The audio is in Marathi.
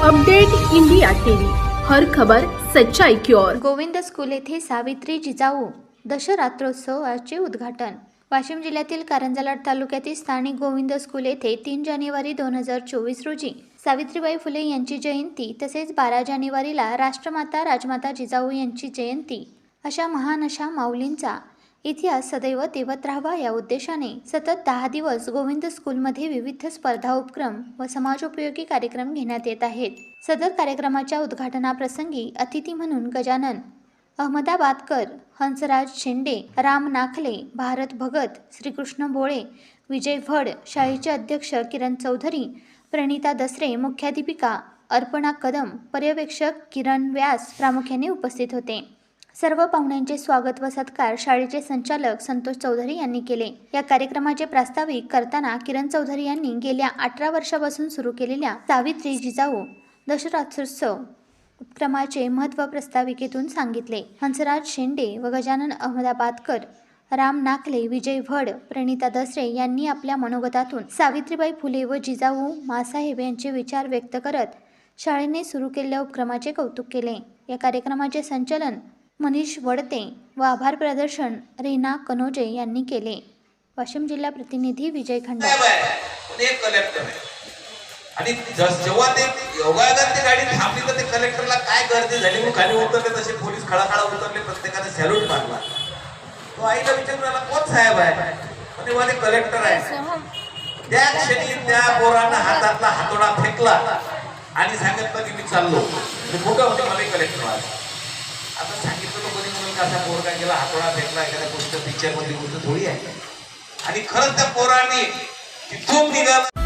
Update India TV. हर खबर सच्चाई की ओर. गोविंद स्कूल येथे सावित्री जिजाऊ दशरात्रोत्सवाचे उद्घाटन. वाशिम जिल्ह्यातील कारंजालाड तालुक्यातील स्थानिक गोविंद स्कूल येथे तीन जानेवारी दोन हजार चोवीस रोजी सावित्रीबाई फुले यांची जयंती तसेच बारा जानेवारीला राष्ट्रमाता राजमाता जिजाऊ यांची जयंती अशा महान अशा माऊलींचा इतिहास सदैव तेवत राहावा या उद्देशाने सतत दहा दिवस गोविंद स्कूलमध्ये विविध स्पर्धा उपक्रम व समाजोपयोगी कार्यक्रम घेण्यात येत आहेत. सदर कार्यक्रमाच्या उद्घाटनाप्रसंगी अतिथी म्हणून गजानन अहमदाबादकर हंसराज शेंडे राम नाखले भारत भगत श्रीकृष्ण भोळे विजय भड शाळेचे अध्यक्ष किरण चौधरी प्रणिता दसरे मुख्याध्यापिका अर्पणा कदम पर्यवेक्षक किरण व्यास प्रामुख्याने उपस्थित होते. सर्व पाहुण्यांचे स्वागत व सत्कार शाळेचे संचालक संतोष चौधरी यांनी केले. या कार्यक्रमाचे प्रास्ताविक करताना किरण चौधरी यांनी गेल्या अठरा वर्षापासून सुरू केलेल्या सावित्री जिजाऊ दशरात्रोत्सव उपक्रमाचे महत्त्व प्रस्ताविकेतून सांगितले. हंसराज शेंडे व गजानन अहमदाबादकर राम नाकले विजय भड प्रणिता दसरे यांनी आपल्या मनोगतातून सावित्रीबाई फुले व जिजाऊ मासाहेब यांचे विचार व्यक्त करत शाळेने सुरू केलेल्या उपक्रमाचे कौतुक केले. या कार्यक्रमाचे संचलन मनीष वडते व आभार प्रदर्शन रीना कनोजे यांनी केले. वाशिम जिल्हा प्रतिनिधी विजय खंडा. आणि जेव्हा ते योगायोगात ती गाडी थांबली तर ते कलेक्टरला काय गर्दी झाली? म्हणून खाली उतरले तसे पोलीस खळाखळा उतरले प्रत्येकाने सॅल्यूट मारला तो आईला विचारून आला कोण साहेब आहे? म्हणजे मला कलेक्टर आहे. त्या क्षणी त्या पोरानं हातातला हातोडा फेकला आणि सांगितलं की मी चाललो. मोठं कुठं होते मला कलेक्टर आज आता असा पोरगा गेला हातोडा फेकला एखाद्या गोष्ट पिक्चर मधली गोष्ट थोडी आहे. आणि खरंच त्या पोराने तिथून निघाला.